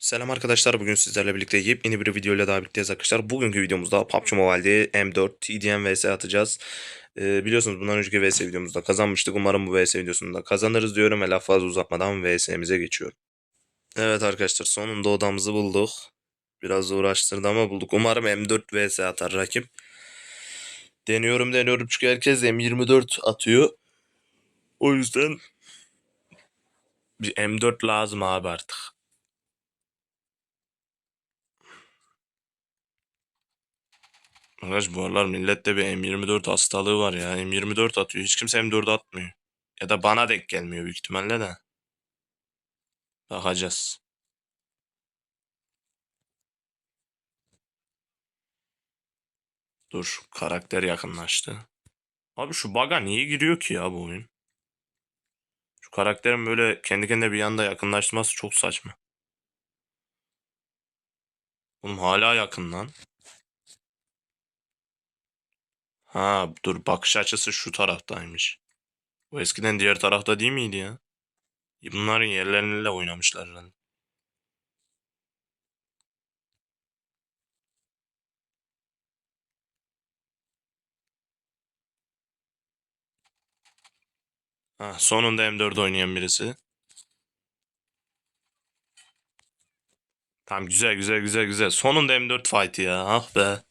Selam arkadaşlar. Bugün sizlerle birlikte yepyeni bir video ile daha birlikteyiz arkadaşlar. Bugünkü videomuzda PUBG Mobile'de M4 TDM vs atacağız. Ee, biliyorsunuz bundan önceki vs videomuzda kazanmıştık. Umarım bu vs videosunda kazanırız diyorum ve laf fazla uzatmadan vs'mize geçiyorum. Evet arkadaşlar sonunda odamızı bulduk. Biraz uğraştırdı ama bulduk. Umarım M4 vs atar rakip. Deniyorum deniyorum çünkü herkes M24 atıyor. O yüzden bir M4 lazım abi artık. Arkadaş bu aralar millette bir M24 hastalığı var ya. M24 atıyor. Hiç kimse M4 atmıyor. Ya da bana denk gelmiyor büyük ihtimalle de. Bakacağız. Dur karakter yakınlaştı. Abi şu baga niye giriyor ki ya bu oyun? Şu karakterin böyle kendi kendine bir yanda yakınlaşması çok saçma. Oğlum hala yakın lan. Ha dur bakış açısı şu taraftaymış. Bu eskiden diğer tarafta değil miydi ya? Bunların yerleriyle oynamışlar herhalde. Ha, sonunda M4 oynayan birisi. Tamam güzel güzel güzel güzel. Sonunda M4 fight'ı ya. Ah be.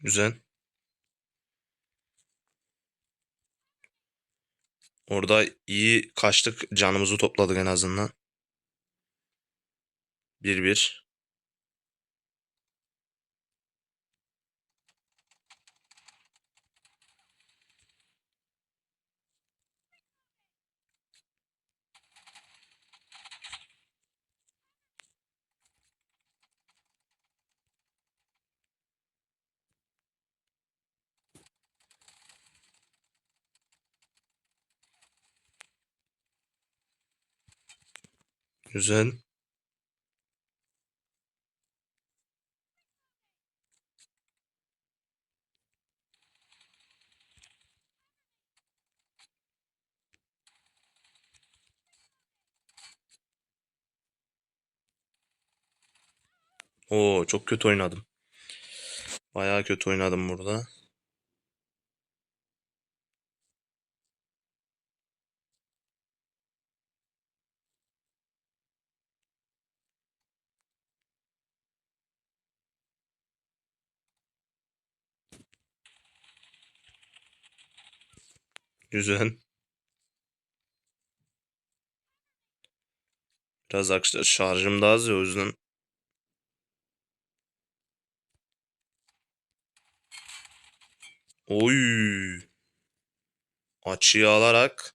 Güzel. Orada iyi kaçtık. Canımızı topladık en azından. 1-1. Güzel. Oo çok kötü oynadım. Bayağı kötü oynadım burada. Güzel. Biraz arkadaşlar şarjım daha az ya o yüzden. Oy. Açıyı alarak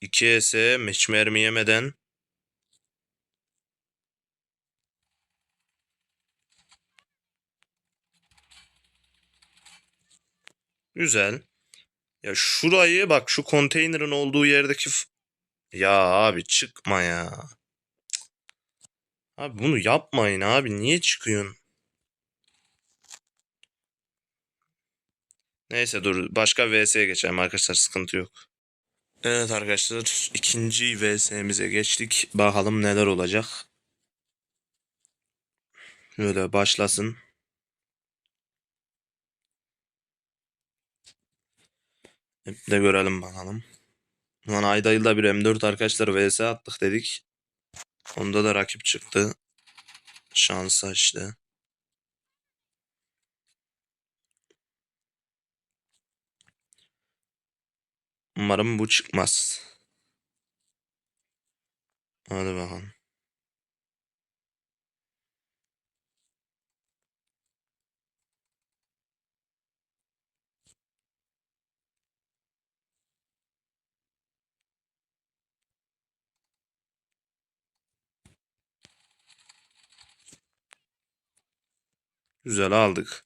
2 S meç mermi yemeden Güzel. Ya şurayı bak şu konteynerin olduğu yerdeki ya abi çıkma ya. Abi bunu yapmayın abi. Niye çıkıyorsun? Neyse dur başka VS'ye geçelim arkadaşlar sıkıntı yok. Evet arkadaşlar ikinci VS'mize geçtik. Bakalım neler olacak. Şöyle başlasın. De görelim bakalım. Lan ayda yılda bir M4 arkadaşlar VS attık dedik. Onda da rakip çıktı. Şansa işte. Umarım bu çıkmaz. Hadi bakalım. Güzel aldık.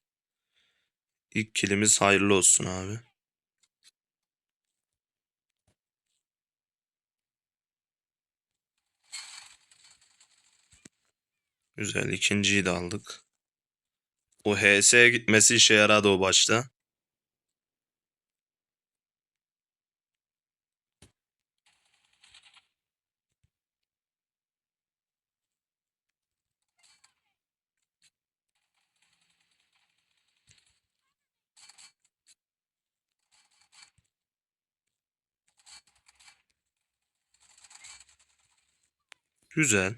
İlk kilimiz hayırlı olsun abi. Güzel ikinciyi de aldık. O HS'ye gitmesi işe yaradı o başta. Güzel.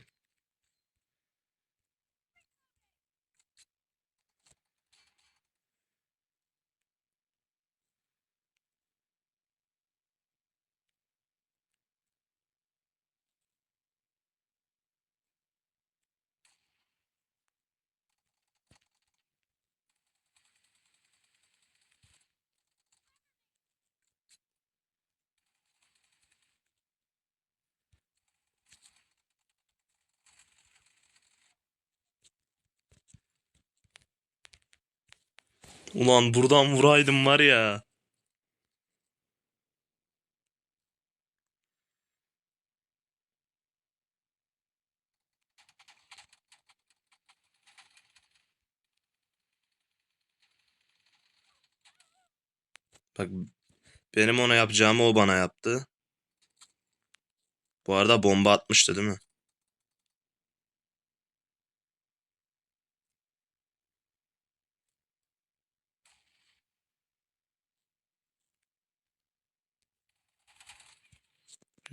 Ulan buradan vuraydım var ya. Bak benim ona yapacağımı o bana yaptı. Bu arada bomba atmıştı değil mi?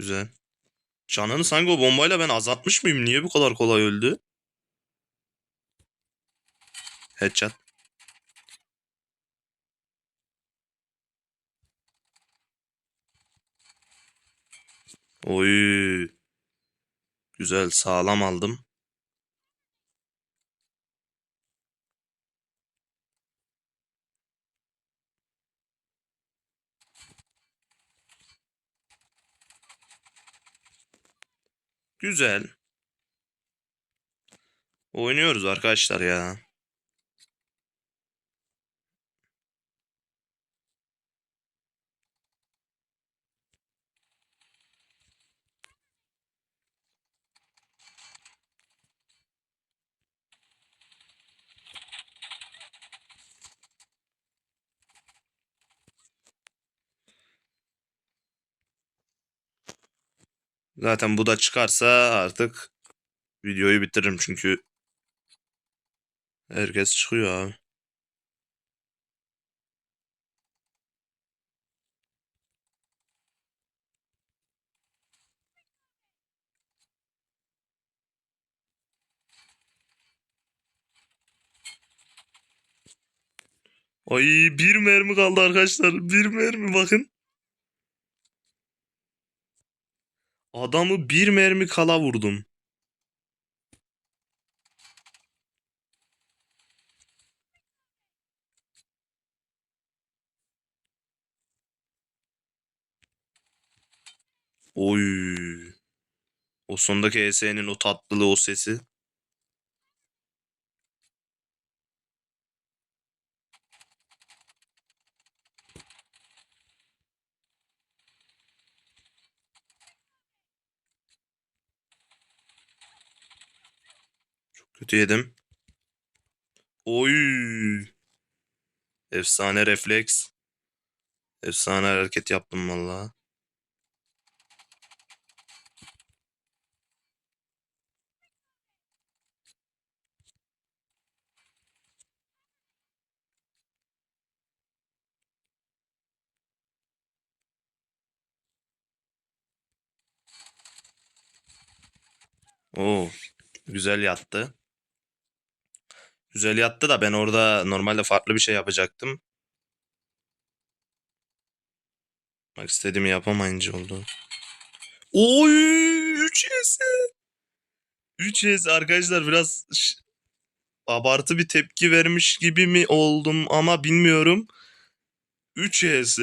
Güzel. Canını sanki o bombayla ben azaltmış mıyım? Niye bu kadar kolay öldü? Headshot. Oy. Güzel sağlam aldım. Güzel. Oynuyoruz arkadaşlar ya. Zaten bu da çıkarsa artık videoyu bitiririm çünkü herkes çıkıyor abi. Ay bir mermi kaldı arkadaşlar. Bir mermi bakın. Adamı bir mermi kala vurdum. Oy. O sondaki ES'nin o tatlılığı o sesi. Kötü yedim. Oy. Efsane refleks. Efsane hareket yaptım valla. Oo, güzel yattı. Güzel yattı da ben orada normalde farklı bir şey yapacaktım. Bak istediğimi yapamayınca oldu. Oy 3 S. 3 S arkadaşlar biraz abartı bir tepki vermiş gibi mi oldum ama bilmiyorum. 3 HS.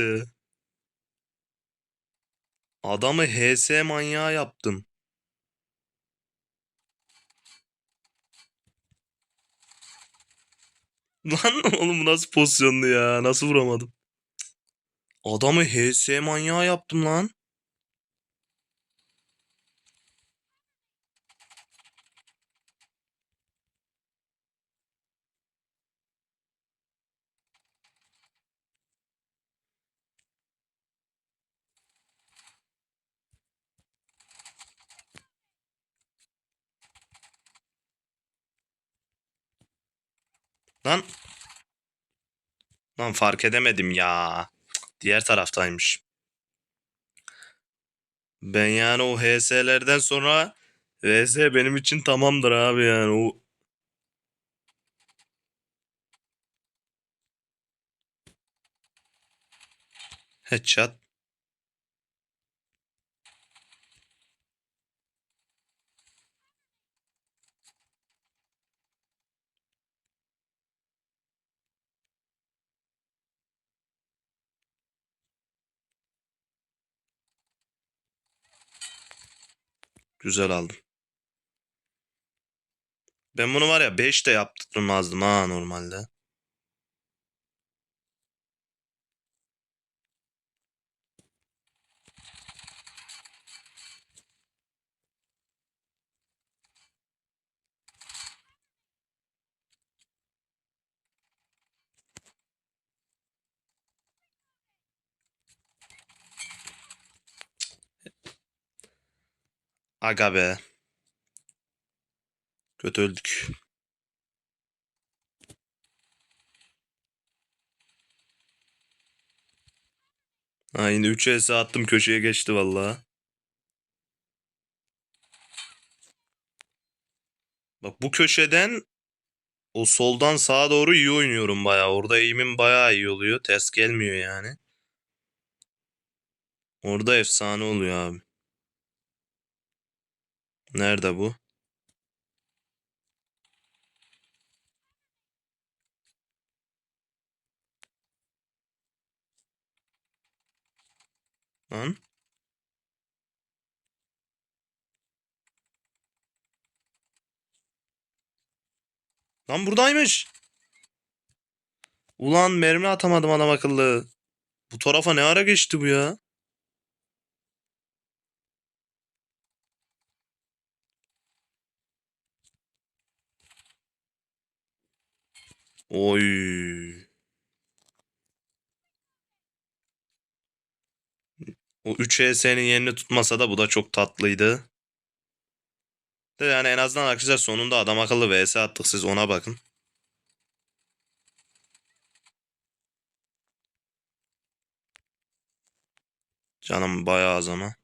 Adamı HS manyağı yaptım. Lan oğlum bu nasıl pozisyonlu ya? Nasıl vuramadım? Adamı HS manyağı yaptım lan. Lan. Lan fark edemedim ya. Diğer taraftaymış. Ben yani o HS'lerden sonra VS benim için tamamdır abi yani. O headshot. Güzel aldım. Ben bunu var ya 5 de yaptırmazdım ha normalde. Aga be. Kötü öldük. Ha yine 3 HS attım köşeye geçti vallahi. Bak bu köşeden o soldan sağa doğru iyi oynuyorum bayağı. Orada eğimim bayağı iyi oluyor. Ters gelmiyor yani. Orada efsane oluyor abi. Nerede bu? Lan. Lan buradaymış. Ulan mermi atamadım adam akıllı. Bu tarafa ne ara geçti bu ya? Oy. O 3 HS'nin yerini tutmasa da bu da çok tatlıydı. De yani en azından arkadaşlar sonunda adam akıllı VS attık siz ona bakın. Canım bayağı az ama.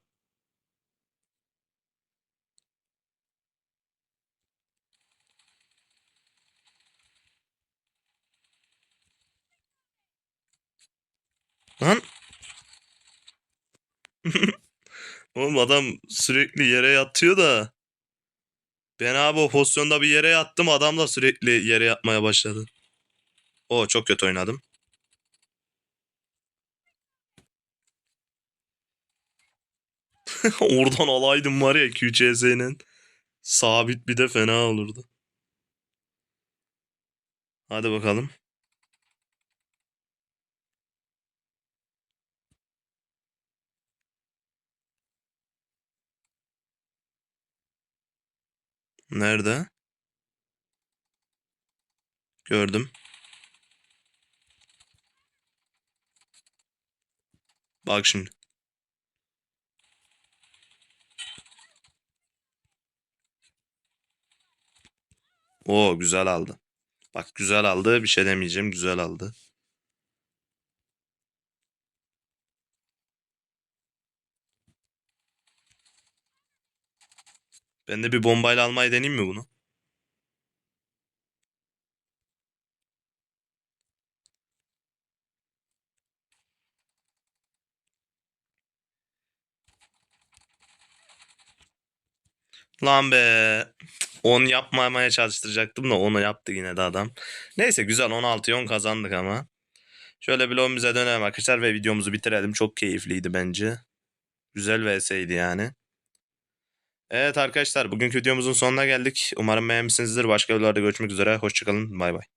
Lan. Oğlum adam sürekli yere yatıyor da. Ben abi o pozisyonda bir yere yattım. Adam da sürekli yere yatmaya başladı. O çok kötü oynadım. Oradan alaydım var ya QCS'nin. Sabit bir de fena olurdu. Hadi bakalım. Nerede? Gördüm. Bak şimdi. Oo güzel aldı. Bak güzel aldı. Bir şey demeyeceğim. Güzel aldı. Ben de bir bombayla almayı deneyeyim mi bunu? Lan be. 10 yapmamaya çalıştıracaktım da onu yaptı yine de adam. Neyse güzel 16'ya 10 kazandık ama. Şöyle bir lobimize dönelim arkadaşlar ve videomuzu bitirelim. Çok keyifliydi bence. Güzel vs'ydi yani. Evet arkadaşlar bugünkü videomuzun sonuna geldik. Umarım beğenmişsinizdir. Başka videolarda görüşmek üzere. Hoşçakalın. Bay bay.